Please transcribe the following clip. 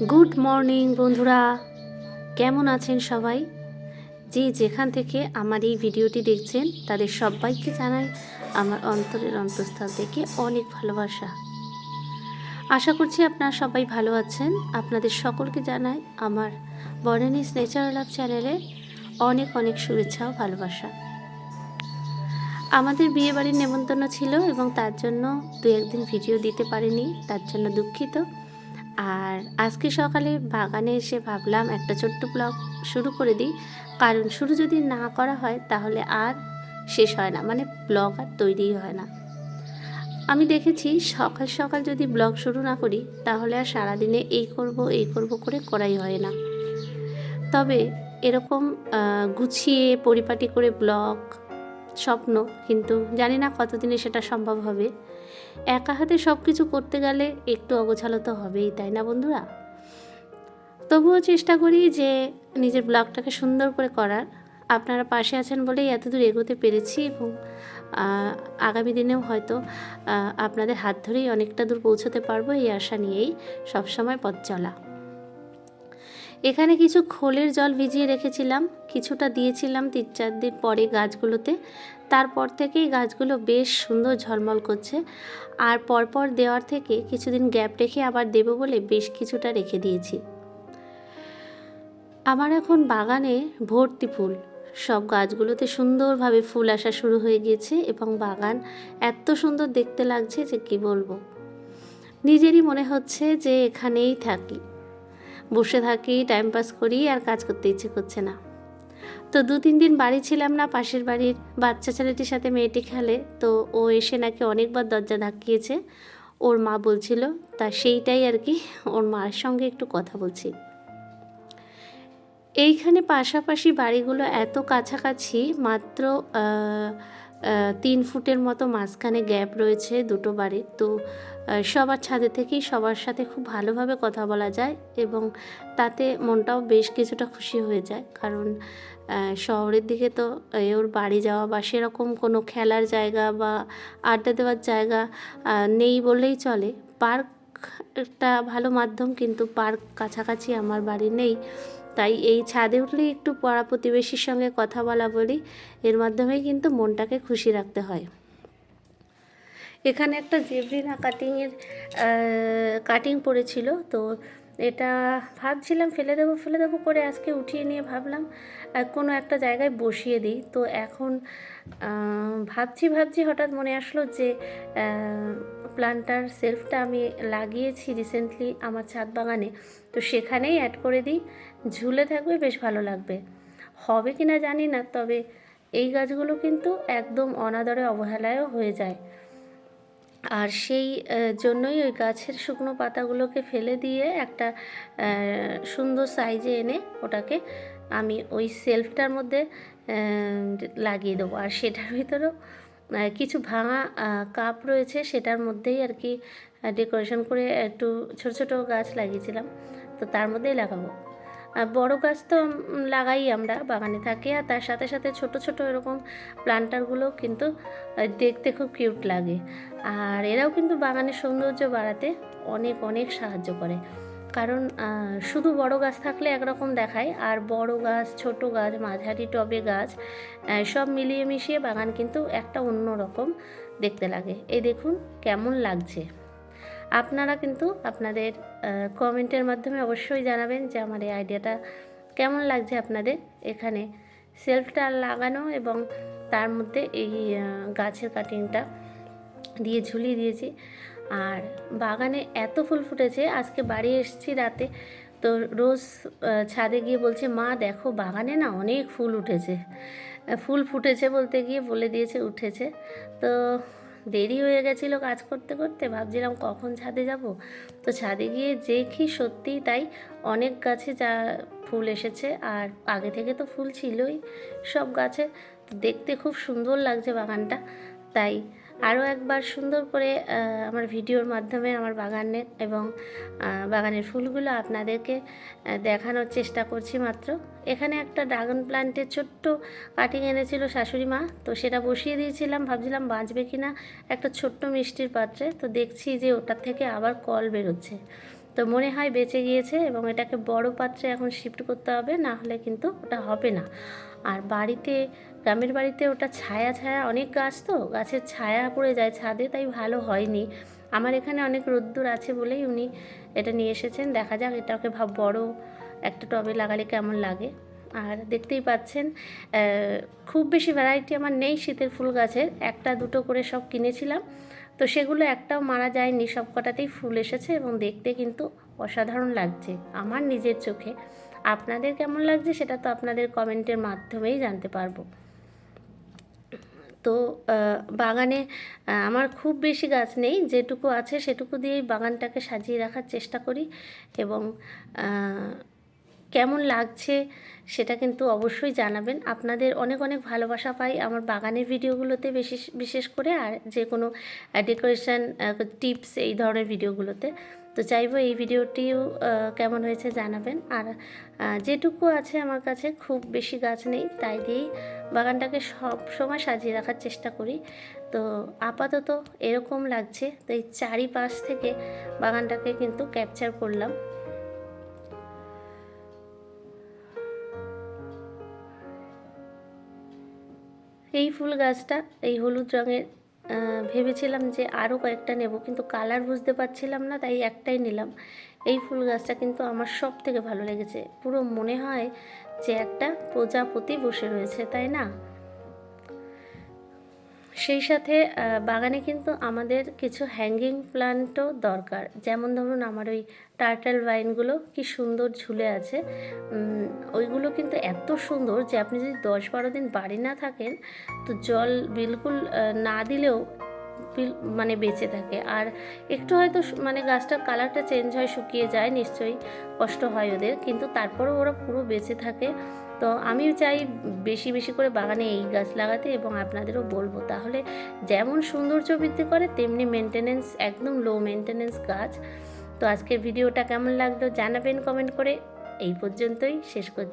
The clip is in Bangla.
গুড মর্নিং বন্ধুরা। কেমন আছেন সবাই? যে যেখান থেকে আমার এই ভিডিওটি দেখছেন, তাদের সবাইকে জানাই আমার অন্তরের অন্তঃস্থল থেকে অনেক ভালোবাসা। আশা করছি আপনারা সবাই ভালো আছেন। আপনাদের সকলকে জানাই আমার বর্ণানিস নেচারাল লাভ চ্যানেলে অনেক অনেক শুভেচ্ছা ও ভালোবাসা। আমাদের বিয়ে বাড়ির নেমন্তন্ন ছিল এবং তার জন্য দু একদিন ভিডিও দিতে পারিনি, তার জন্য দুঃখিত। আর আজকে সকালে বাগানে এসে ভাবলাম একটা ছোট্ট ব্লগ শুরু করে দিই। কারণ শুরু যদি না করা হয়, তাহলে আর শেষ হয় না। মানে ব্লগ আর তৈরি হয় না। আমি দেখেছি সকাল সকাল যদি ব্লগ শুরু না করি, তাহলে আর সারাদিনে এই করব এই করব করে করাই হয় না। তবে এরকম গুছিয়ে, পরিপাটি করে ব্লগ স্বপ্ন, কিন্তু জানি না কতদিনে সেটা সম্ভব হবে। একা হাতে সব কিছু করতে গেলে একটু অগোছালো তো হবেই, তাই না বন্ধুরা? তবুও চেষ্টা করি যে নিজের ব্লগটাকে সুন্দর করে করার। আপনারা পাশে আছেন বলেই এতদূর এগোতে পেরেছি এবং আগামী দিনেও হয়তো আপনাদের হাত ধরেই অনেকটা দূর পৌঁছতে পারব এই আশা নিয়েই সবসময় পথ চলা। এখানে কিছু খোলের জল ভিজিয়ে রেখেছিলাম, কিছুটা দিয়েছিলাম তিন চার দিন পরে গাছগুলোতে। তারপর থেকেই গাছগুলো বেশ সুন্দর ঝলমল করছে। আর পরপর দেওয়ার থেকে কিছুদিন গ্যাপ রেখে আবার দেবো বলে বেশ কিছুটা রেখে দিয়েছি। আমার এখন বাগানে ভর্তি ফুল। সব গাছগুলোতে সুন্দরভাবে ফুল আসা শুরু হয়ে গিয়েছে এবং বাগান এত সুন্দর দেখতে লাগছে যে কি বলব। নিজেরই মনে হচ্ছে যে এখানেই থাকি। বসে থাকি টাইম পাস করি আর কাজ করতে ইচ্ছে করছে না। তো দু তিন দিন বাড়ি ছিলাম না, পাশের বাড়ির বাচ্চা ছেলেটির সাথে মেয়েটি খেলে, তো ও এসে নাকি অনেকবার দরজা ধাক্কিয়েছে। ওর মা বলছিল, তা সেইটাই আর কি, ওর মার সঙ্গে একটু কথা বলছি। এইখানে পাশাপাশি বাড়িগুলো এত কাছাকাছি, মাত্র তিন ফুটের মতো মাঝখানে গ্যাপ রয়েছে দুটো বাড়ির তো সবার ছাদে থেকেই সবার সাথে খুব ভালোভাবে কথা বলা যায় এবং তাতে মনটাও বেশ কিছুটা খুশি হয়ে যায়। কারণ শহরের দিকে তো ওর বাড়ি যাওয়া বা সেরকম কোনো খেলার জায়গা বা আড্ডা দেওয়ার জায়গা নেই বললেই চলে। পার্ক একটা ভালো মাধ্যম কিন্তু পার্ক কাছাকাছি আমার বাড়ি নেই। তাই এই ছাদে উঠলে একটু পড়া প্রতিবেশীর সঙ্গে কথা বলা বলি, এর মাধ্যমেই কিন্তু মনটাকে খুশি রাখতে হয়। এখানে একটা জেব্রিনা কাটিংয়ের কাটিং পড়েছিল, তো এটা ভাবছিলাম ফেলে দেবো ফেলে দেবো করে আজকে উঠিয়ে নিয়ে ভাবলাম কোনো একটা জায়গায় বসিয়ে দিই। তো এখন ভাবছি ভাবছি হঠাৎ মনে আসলো যে প্লান্টার সেলফটা আমি লাগিয়েছি রিসেন্টলি আমার ছাদ বাগানে। তো সেখানেই অ্যাড করে দিই। ঝুলে থাকবে, বেশ ভালো লাগবে। হবে কি না জানি না, তবে এই গাছগুলো কিন্তু একদম অনাদরে অবহেলায়ও হয়ে যায়। আর সেই জন্যই ওই গাছের শুকনো পাতাগুলোকে ফেলে দিয়ে একটা সুন্দর সাইজে এনে ওটাকে আমি ওই সেলফটার মধ্যে লাগিয়ে দেবো। আর সেটার ভিতরেও কিছু ভাঙা কাপ রয়েছে, সেটার মধ্যেই আর কি ডেকোরেশন করে একটু ছোট ছোট গাছ লাগিয়েছিলাম। তো তার মধ্যেই লাগাবো। বড় গাছ তো লাগাই আমরা, বাগানে থাকে। আর তার সাথে সাথে ছোট ছোট এরকম প্লান্টারগুলো কিন্তু দেখতে খুব কিউট লাগে। আর এরাও কিন্তু বাগানের সৌন্দর্য বাড়াতে অনেক অনেক সাহায্য করে। কারণ শুধু বড় গাছ থাকলে একরকম দেখায়, আর বড় গাছ, ছোট গাছ, মাঝারি টবে গাছ সব মিলিয়ে মিশিয়ে বাগান কিন্তু একটা অন্য রকম দেখতে লাগে। এই দেখুন, কেমন লাগছে। আপনারা কিন্তু আপনাদের কমেন্টের মাধ্যমে অবশ্যই জানাবেন যে আমার এই আইডিয়াটা কেমন লাগছে আপনাদের এখানে সেলফটা লাগানো এবং তার মধ্যে এই গাছের কাটিংটা দিয়ে ঝুলিয়ে দিয়েছি। আর বাগানে এত ফুল ফুটেছে, আজকে বাড়ি এসেছি রাতে, তো রোজ ছাদে গিয়ে বলছে, মা, দেখো বাগানে না অনেক ফুল উঠেছে। ফুল ফুটেছে বলতে গিয়ে বলে দিয়েছে, উঠেছে। তো দেরি হয়ে গেছিল কাজ করতে করতে, ভাবছিলাম কখন ছাদে যাব। তো ছাদে গিয়ে দেখি সত্যিই তাই অনেক গাছে যা ফুল এসেছে, আর আগে থেকে তো ফুল ছিলই সব গাছে। দেখতে খুব সুন্দর লাগছে বাগানটা, তাই আরও একবার সুন্দর করে আমার ভিডিওর মাধ্যমে আমার বাগানের এবং বাগানের ফুলগুলো আপনাদেরকে দেখানোর চেষ্টা করছি মাত্র। এখানে একটা ড্রাগন প্লান্টের ছোট্ট কাটিং এনেছিল শাশুড়ি মা, তো সেটা বসিয়ে দিয়েছিলাম। ভাবছিলাম বাঁচবে কি না একটা ছোট্ট মিষ্টির পাত্রে। তো দেখছি যে ওটার থেকে আবার কল বেরোচ্ছে। তো মনে হয় বেঁচে গিয়েছে এবং এটাকে বড় পাত্রে এখন শিফট করতে হবে, না হলে কিন্তু ওটা হবে না। আর বাড়িতে গ্রামের বাড়িতে ওটা ছায়া ছায়া অনেক গাছ তো, গাছের ছায়া পড়ে যায় ছাদে, তাই ভালো হয়নি। আমার এখানে অনেক রোদ্দুর আছে বলেই উনি এটা নিয়ে এসেছেন। দেখা যাক এটাকে ভাব বড় একটা টবে লাগালে কেমন লাগে। আর দেখতেই পাচ্ছেন খুব বেশি ভ্যারাইটি আমার নেই শীতের ফুল গাছের। একটা, দুটো করে সব কিনেছিলাম। তো সেগুলো একটাও মারা যায়নি, সব কটাতেই ফুল এসেছে এবং দেখতে কিন্তু অসাধারণ লাগছে আমার নিজের চোখে। আপনাদের কেমন লাগছে সেটা তো আপনাদের কমেন্টের মাধ্যমেই জানতে পারব। তো বাগানে আমার খুব বেশি গাছ নেই। যেটুকু আছে সেটুকু দিয়েই বাগানটাকে সাজিয়ে রাখার চেষ্টা করি এবং কেমন লাগছে সেটা কিন্তু অবশ্যই জানাবেন। আপনাদের অনেক অনেক ভালোবাসা পাই আমার বাগানের ভিডিওগুলোতে বিশেষ বিশেষ করে আর যে কোনো ডেকোরেশন টিপস এই ধরনের ভিডিওগুলোতে। তো চাইব এই ভিডিওটিও কেমন হয়েছে জানাবেন। আর যেটুকু আছে আমার কাছে খুব বেশি গাছ নেই, তাই দিয়েই বাগানটাকে সব সময় সাজিয়ে রাখার চেষ্টা করি। তো আপাতত এরকম লাগছে। তো এই চারিপাশ থেকে বাগানটাকে কিন্তু ক্যাপচার করলাম। এই ফুল গাছটা, এই হলুদ রঙের ভেবেছিলাম যে আরও কয়েকটা নেব, কিন্তু কালার বুঝতে পারছিলাম না, তাই একটাই নিলাম। এই ফুল গাছটা কিন্তু আমার সব থেকে ভালো লেগেছে। পুরো মনে হয় যে একটা প্রজাপতি বসে রয়েছে, তাই না? সেই সাথে বাগানে কিন্তু আমাদের কিছু হ্যাঙ্গিং প্লান্টও দরকার। যেমন ধরুন আমার ওই টার্টেল ভাইনগুলো কি সুন্দর ঝুলে আছে। ওইগুলো কিন্তু এত সুন্দর যে আপনি যদি দশ বারো দিন বাড়ি না থাকেন, তো জল বিলকুল না দিলেও মানে বেঁচে থাকে। আর একটু হয়তো মানে গাছটার কালারটা চেঞ্জ হয়, শুকিয়ে যায়, নিশ্চয়ই কষ্ট হয় ওদের, কিন্তু তারপরেও ওরা পুরো বেঁচে থাকে। তো আমি চাই বেশি বেশি করে বাগানে এই গাছ লাগাতে এবং আপনাদেরও বলব। তাহলে যেমন সৌন্দর্য বৃদ্ধি করে, তেমনি মেনটেনেন্স একদম লো মেনটেনেন্স গাছ। তো আজকের ভিডিওটা কেমন লাগল জানাবেন কমেন্ট করে। এই পর্যন্তই, শেষ করছি।